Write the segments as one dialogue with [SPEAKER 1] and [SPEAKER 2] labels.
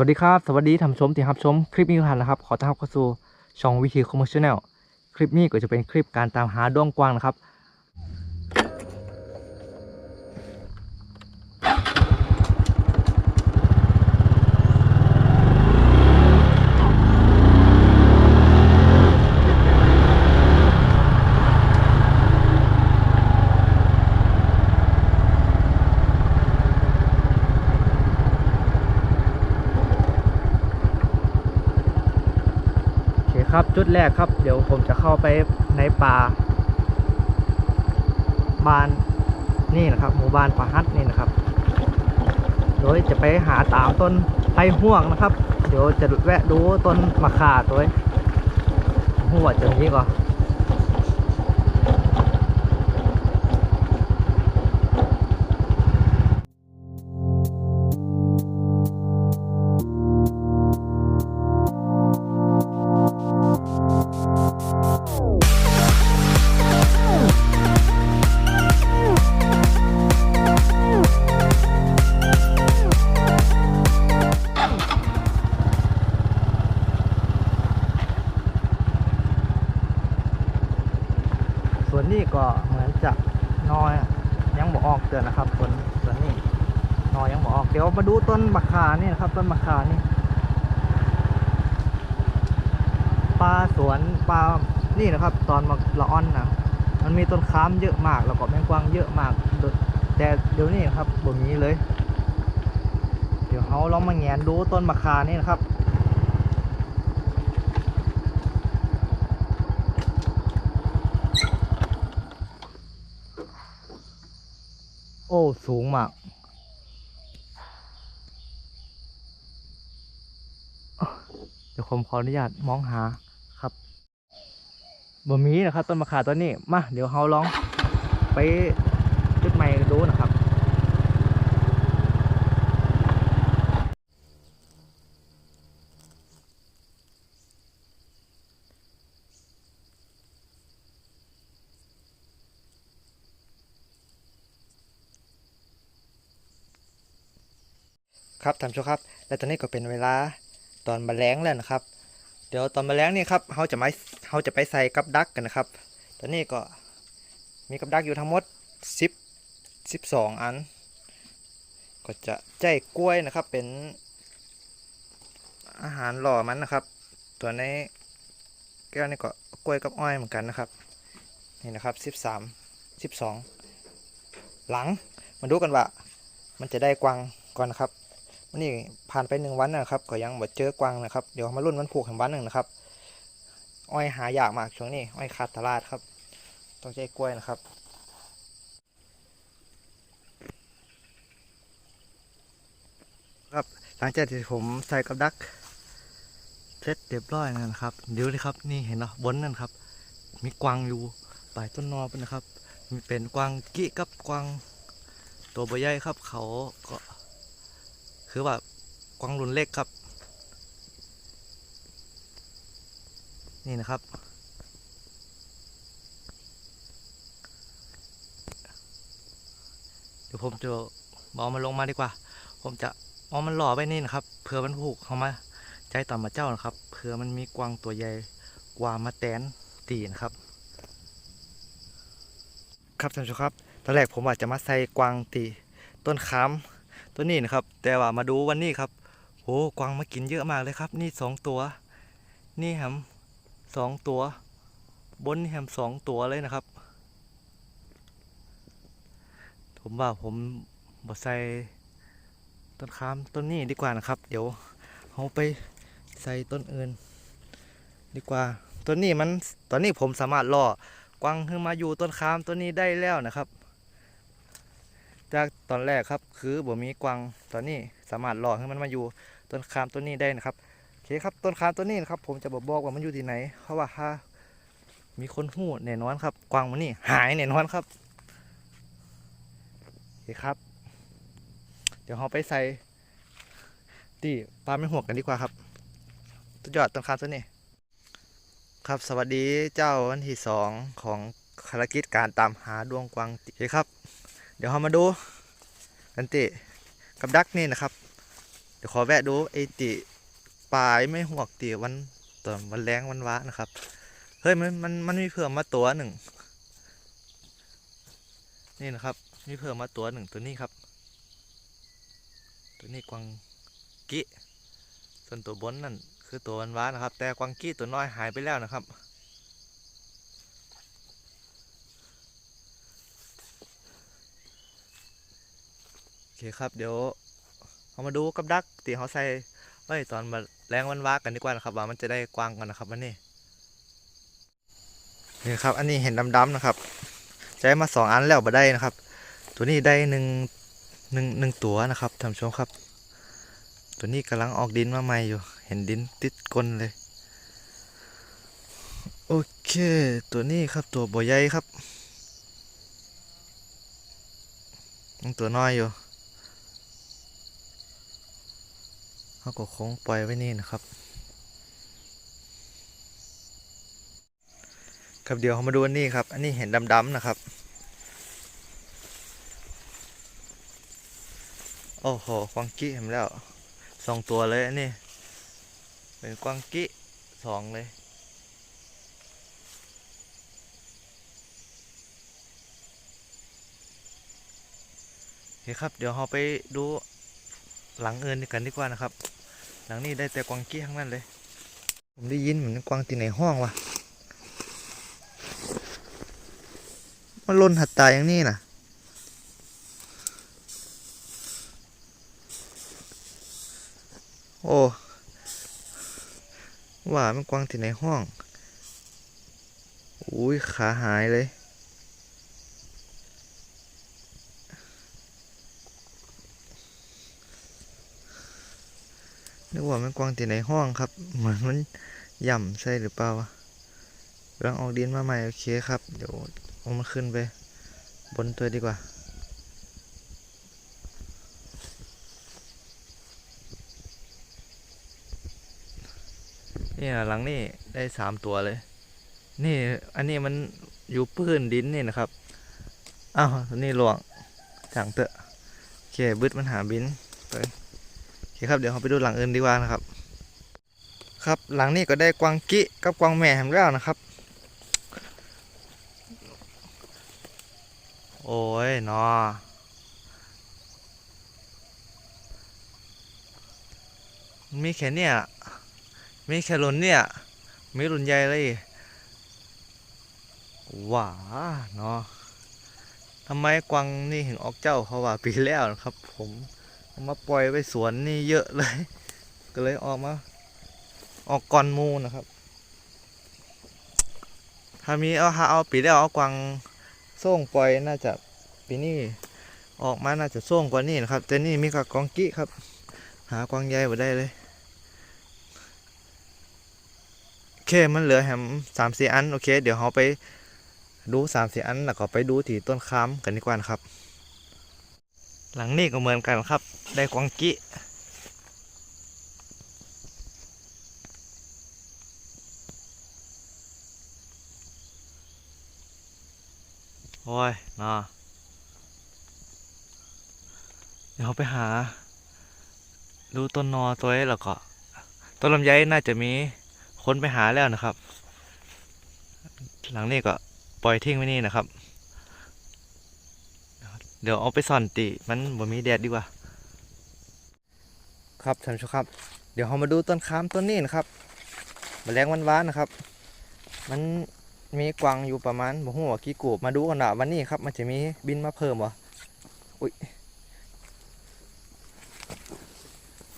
[SPEAKER 1] วัสดีครับ สวัสดีท่านผู้ชมที่รับชมคลิปนี้ทุกท่านนะครับ ขอต้อนรับเข้าสู่ช่องวิธีคอมเมอร์ชแนลคลิปนี้ก็จะเป็นคลิปการตามหาด้วงกวางนะครับ ครับ จุดแรกครับ เดี๋ยวผมจะเข้าไปในป่าบ้านนี่นะครับ หมู่บ้านป่าฮัดนี่นะครับ โดยจะไปหาตามต้นไผ่ห่วงนะครับ เดี๋ยวจะแวะดูต้นมะข่าตัวหัวจะมีก่อน บ่ออกเตือนนะครับส่วนส่วนนี้นอยังบ่ออกเดี๋ยวมาดูต้นมะข่านี่นะครับ ต้นมะข่านี่ปลาสวนปลานี่นะครับ ตอนมาละอ่อนนะมันมีต้นค้ามเยอะมากแล้วก็แมงกวางเยอะมาก แต่เดี๋ยวนี้นะครับบ่มีเลย เดี๋ยวเขาลองมาแงนดูต้นมะข่านี่นะครับ โอ้ สูงมาก เดี๋ยวผมขออนุญาตมองหาครับบ่มีนะครับ ต้นมะขามต้นนี้ มา เดี๋ยวเราลองไปจุดใหม่ดูนะครับ ครับท่านผู้ชมครับ และตอนนี้ก็เป็นเวลาตอนมะแรงแล้วนะครับ เดี๋ยวตอนมะแรงนี่ครับเขาจะไม่เขาจะไปใส่กับดักกันนะครับ ตอนนี้ก็มีกับดักอยู่ทั้งหมด 10 12 อัน ก็จะใจกล้วยนะครับเป็นอาหารหล่อมันนะครับ ตัวในแก้วนี่ก็กล้วยกับอ้อยเหมือนกันนะครับนี่นะครับ 13 12 หลังมาดูกันว่า มันจะได้กวางก่อนนะครับ วันนี้ผ่านไปหนึ่งวันนะครับก็ยังบ่เจอกวางนะครับเดี๋ยวมารุ่นวันผูกแห่งวันหนึ่งนะครับอ้อยหายากมากช่วงนี้อ้อยขาดตลาดครับ ต้องใจกล้วยนะครับครับหลังจากที่ผมใส่กับดักเสร็จเรียบร้อยนะครับเดี๋ยวนี่ครับนี่เห็นเนาะบนนั่นครับ มีกวางอยู่ปลายต้นนอเป็นนะครับ มีเป็นกวางกี้กับกวางตัวใบใหญ่ครับ เขาก็ คือว่ากวางรุ่นเล็กครับ นี่นะครับ เดี๋ยวผมจะเอามันลงมาดีกว่า ผมจะเอามันหล่อไว้นี่นะครับเผื่อมันผูกเข้ามาใจต่อมาเจ้านะครับเผื่อมันมีกวางตัวใหญ่กว่ามาแตนตีนะครับ ครับท่านผู้ชมครับตอนแรกผมว่าจะมาใส่กวางตีต้นขาม ตัวนี้นะครับ แต่ว่ามาดูวันนี้ครับโอ้กวางมากินเยอะมากเลยครับ นี่สองตัว นี่แฮมสองตัว บนนี่แฮมสองตัวเลยนะครับ ผมว่าผมบอใส่ต้นขามต้นนี้ดีกว่านะครับ เดี๋ยวเอาไปใส่ต้นอื่น ดีกว่าต้นนี้มันตอนนี้ผมสามารถล่อกวางขึ้นมาอยู่ต้นขามต้นนี้ได้แล้วนะครับ จากตอนแรกครับ คือบ่มีกวางตอนนี้สามารถหล่อให้มันมาอยู่ต้นคามต้นนี้ได้นะครับโอเคครับต้นคามต้นนี้นะครับ ผมจะบอกบอกว่ามันอยู่ที่ไหน เพราะว่าถ้ามีคนหู้แน่นอนครับ กวางมันนี่หายแน่นอนครับโอเคครับ เดี๋ยวเราไปใส่ตีปลาไม่ห่วงกันดีกว่าครับตุดยอดต้นคามต้นนี้ครับสวัสดีเจ้าวันที่สองของภารกิจการตามหาดวงกวางติโอเคครับ เดี๋ยวเรามาดูกันติกับดักนี่นะครับ เดี๋ยวขอแวะดูไอติปลายไม่หวกตีวันตอนวันแรงวันวะนะครับเฮ้ยมันมันมันมีเพิ่มมาตัวหนึ่งนี่นะครับมีเพิ่มมาตัวหนึ่งตัวนี้ครับ ตัวนี้กวางกิส่วนตัวบนนั่นคือตัววันวะนะครับ แต่กวางกี้ตัวน้อยหายไปแล้วนะครับ เคครับเดี๋ยวเรามาดูกับดักตีเขาใส่ไว้ตอนมาแรงวันวากันดีกว่านะครับ ว่ามันจะได้กว้างกันนะครับวันนี้นี่ครับ อันนี้เห็นดำๆนะครับใช้มาสองอันแล้วมาได้นะครับ ตัวนี้ได้หนึ่งหนึ่งหนึ่งตัวนะครับท่านผู้ชมครับ ตัวนี้กำลังออกดินมาใหม่อยู่ เห็นดินติดก้นเลย โอเค ตัวนี้ครับตัวบ่ใหญ่ครับตัวน้อยอยู่ เขาก็คงปล่อยไว้นี่นะครับ ครับเดี๋ยวเรามาดูอันนี้ครับ อันนี้เห็นดำๆนะครับ โอ้โหกวางกี้เห็นแล้วสองตัวเลยอันนี้ เป็นกวางกี้สองเลยโอเคครับ เดี๋ยวเราไปดูหลังเอินกันดีกว่านะครับ หลังนี้ได้แต่กวางกี้ทั้งนั้นเลย ผมได้ยินเหมือนกวางตีในห้องว่ะ มันล่นหัดตายอย่างนี้น่ะโอ้ว่ามันกวางที่ในห้อง อุ้ยขาหายเลย ว่ามันกวางที่ในห้องครับเหมือนมันย่ำใช่หรือเปล่าวะกำลังออกดินมาใหม่โอเคครับ เดี๋ยวเอามันขึ้นไป บนตัวดีกว่า นี่หลังนี่ได้สามตัวเลย นี่อันนี้มันอยู่พื้นดินนี่นะครับ อ้าว นี้หลวงจังเตอะโอเคบึดมันหาบินไป คครับเดี๋ยวเราไปดูหลังอื่นดีกว่านะครับ ครับหลังนี้ก็ได้กวางกิกับกวางแม่ทำแล้วนะครับ โอ้ยนอมีแค่เนี่ยมีแค่รุ่นเนี่ยมีรุ่นใหญ่เลยว้าเนาะทำไมกวางนี่ถึงออกเจ้าเขาว่าปีแล้วนะครับผม มาปล่อยไว้สวนนี่เยอะเลย ก็เลยออกมา ออกก่อนมูนะครับ ถ้ามีเอาหาเอาปีแล้เอากวางส่งปล่อยน่าจะปีนี้ออกมาน่าจะส่งกว่านี้นะครับ แต่นี่มีกับกองกี้ครับ หากวางใหญ่มาได้เลยโอเคมันเหลือแฮมสามสี่อันโอเค เดี๋ยวเราไปดูสามสี่อันแล้วก็ไปดูที่ต้นค้ามกันดีกว่านะครับ หลังนี้ก็เหมือนกันครับ ได้กวางกี้โอ้ยน่าเดี๋ยวไปหา ดูต้นนอตัวนี้แล้วก็ต้นลำไยน่าจะมีคนไปหาแล้วนะครับ หลังนี้ก็ปล่อยทิ้งไว้นี่นะครับ เดี๋ยวเอาไปซ่อนติมันบ่มีแดดดีกว่า ครับท่านผู้ชมครับ เดี๋ยวเรามาดูต้นค้ามต้นนี้นะครับแมลงวันวานนะครับ มันมีกวางอยู่ประมาณบ่ฮู้ว่ากี่กูบมาดูกันว่าวันนี้ครับ มันจะมีบินมาเพิ่มวะอุ้ย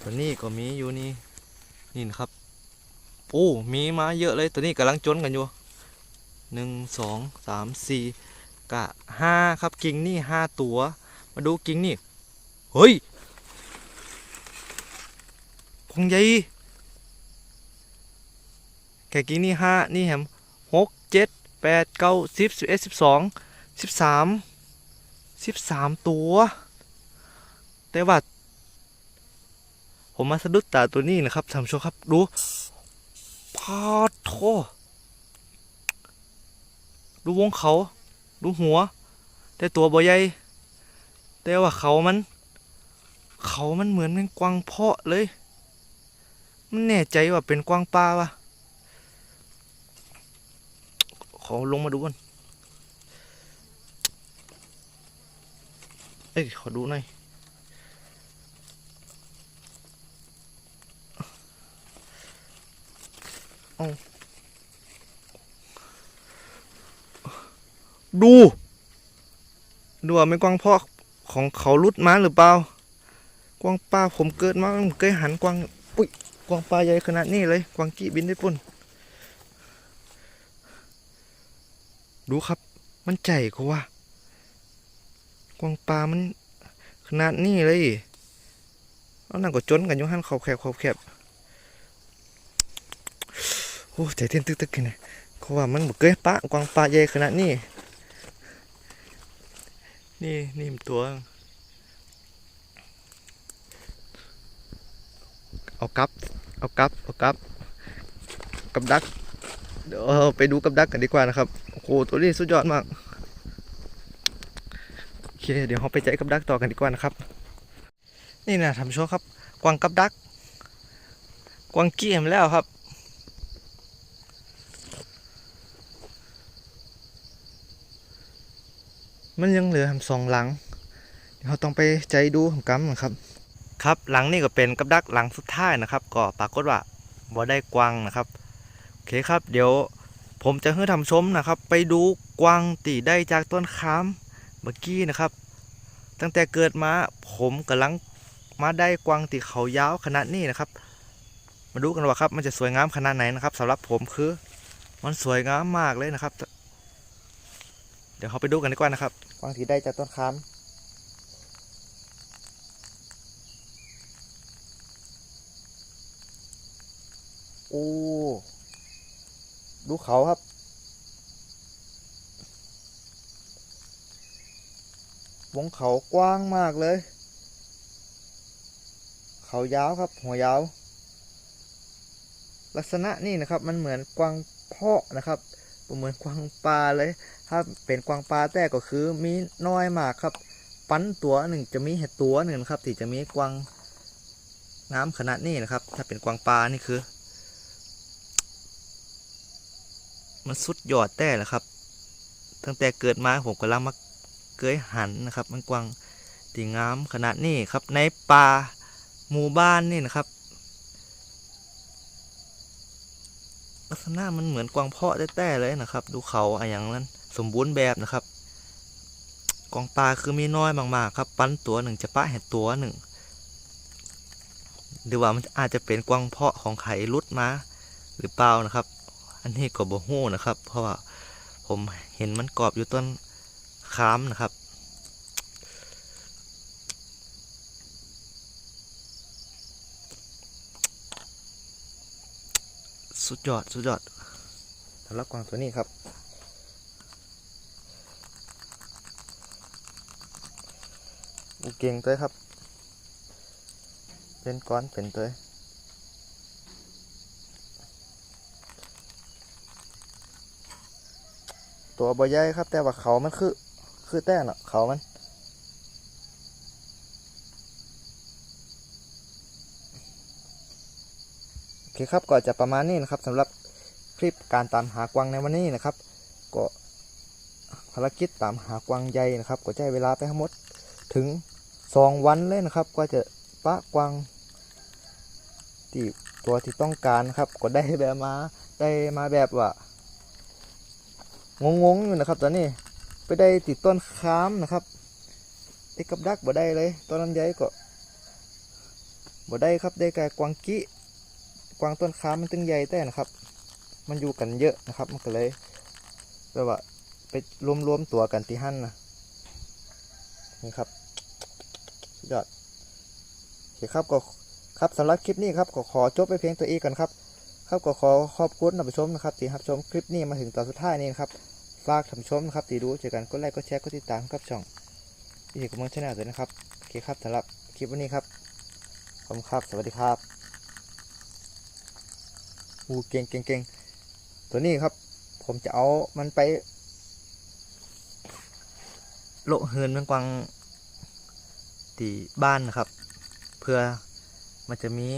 [SPEAKER 1] ตัวนี้ก็มีอยู่นี่นี่นะครับโอ้มีมาเยอะเลยตัวนี้กำลังจนกันอยู่หนึ่งสองสามสี่ กะห้าครับกิ่งนี่ห้าตัว มาดูกิ่งนี่ เฮ้ยคงใหญ่แค่กิ่งนี่ห้านี่แฮมหกเจ็ดแปดเก้าสิบสิบเอ็ดสิบสองสิบสามสิบสามตัว แต่ว่าผมมาสะดุดตาตัวนี้นะครับท่านผู้ชมครับ ดูพาโทดูวงเขา ดูหัว แต่ตัวบ่ใหญ่แต่ว่าเขามัน เขามันเหมือนเป็นกวางเพาะเลย มันแน่ใจว่าเป็นกวางปลาวะขอลงมาดูกันเอ้ยขอดูหน่อยเอา ดู ดูว่าเป็นกวางพาะของเขารุดมาหรือเปล่า กวางปลาผมเกิดมาผมเคยหันกวางปุ้ยกวางปลาใหญ่ขนาดนี้เลย กวางกี้บินได้ปุ่น ดูครับ มันใจเขาว่า กวางปลามันขนาดนี้เลยเอานั่นก็จนกันอยู่หันเขาแคบเขาแคบโอ้ใจเต้นตึกๆกันนะเขาว่ามันบ่เคยปะกวางปลาใหญ่ขนาดนี้ นี่นี่มตัว เอากลับ เอากลับ เอากลับ กับดัก เดี๋ยวเราไปดูกับดักกันดีกว่านะครับ โอ้โห ตัวนี้สุดยอดมาก โอเค เดี๋ยวเราไปใจกับดักต่อกันดีกว่านะครับ นี่นะทำโชว์ครับ กวางกับดัก กวางเกี่ยมแล้วครับ มันยังเหลือทำสองหลังเราต้องไปใจดูของกัมนะครับ ครับหลังนี่ก็เป็นกับดักหลังสุดท้ายนะครับ ก็ปรากฏว่าบ่ได้กวางนะครับโอเคครับเดี๋ยวผมจะให้ทำชมนะครับ ไปดูกวางตีได้จากต้นขามเมื่อกี้นะครับ ตั้งแต่เกิดมาผมกำลังมาได้กวางตีเขายาวขนาดนี้นะครับ มาดูกันว่าครับมันจะสวยงามขนาดไหนนะครับสำหรับผมคือ มันสวยงามมากเลยนะครับ เดี๋ยวเขาไปดูกันดีกว่านะครับกวางตีได้จากต้นขามโอ้ดูเขาครับ วงเขากว้างมากเลย เขายาวครับ หัวยาว ลักษณะนี่นะครับ มันเหมือนกวางเพาะนะครับ เหมือนกวางปลาเลยถ้าเป็นกวางปลาแต่ก็คือมีน้อยมากครับ ปั้นตัวหนึ่งจะมีเห็ดตัวหนึ่งครับที่จะมีกวางน้ำขนาดนี้นะครับ ถ้าเป็นกวางปลานี่คือ มันสุดยอดแต่แหละครับ ตั้งแต่เกิดมาผมกำลังมาเกยหันนะครับ มันกวางตีงามขนาดนี้ครับในป่าหมู่บ้านนี่นะครับ ลักษณะมันเหมือนกวางเพาะแต่ๆเลยนะครับ ดูเขาอะไรอย่างนั้น สมบูรณ์แบบนะครับกวางปลาคือมีน้อยมากๆครับ ปั้นตัวหนึ่งจะป้าเห็ดตัวหนึ่งหรือว่ามันอาจจะเป็นกวางเพาะของไข่รุดมาหรือเปล่านะครับ อันนี้ก็บ่ฮู้นะครับ เพราะว่าผมเห็นมันกรอบอยู่ต้นขามนะครับ สุดยอด สุดยอดสำหรับกวางตัวนี้ครับ อูเก่งตัวครับ เป็นก้อนเป็นตัวตัวใบ่ใหญ่ครับ แต่ว่าเขามันคือ คือแต่น่ะ เขามัน เคครับก็จะประมาณนี้นะครับสำหรับคลิปการตามหากวางในวันนี้นะครับ ก็ภารกิจตามหากวางใหญ่นะครับ ก็ใช้เวลาไปทั้งหมดถึงสองวันเลยนะครับ ก็จะปะกวางที่ตัวที่ต้องการนะครับ ก็ได้แบบมาได้มาแบบว่างงๆอยู่นะครับ ตอนนี้ไปได้ติดต้นค้ามนะครับไอ้กับดักบ่ได้เลยต้นลำไยก็บ่ได้ครับได้แก่กวางกี้ กวางต้นค้ามันตึงใหญ่แต่นะครับ มันอยู่กันเยอะนะครับ มันก็เลยแบบว่าไปรวมๆตัวกันที่หั่นนะนี่ครับยอดโอเคครับก็ครับสำหรับคลิปนี้ครับก็ขอจบไปเพียงตัวเองกันครับ ครับก็ขอขอบคุณท่านผู้ชมนะครับที่รับชมคลิปนี้มาถึงตอนสุดท้ายนี้นะครับฝากท่านผู้ชมนะครับที่ดูเจอกันกดไลค์กดแชร์กดติดตามครับช่องวิธีกำลังชแนลด้วยนะครับโอเคครับสำหรับคลิปวันนี้ครับขอบคุณครับ สวัสดีครับ อูเก่งเก่งเก่งตัวนี้ครับ ผมจะเอามันไป โลเฮินมังกวางตีบ้านนะครับ เพื่อมันจะมี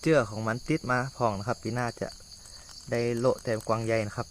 [SPEAKER 1] เจือของมันติดมาพองนะครับ ปีหน้าจะได้โละแต้มกวางใหญ่นะครับ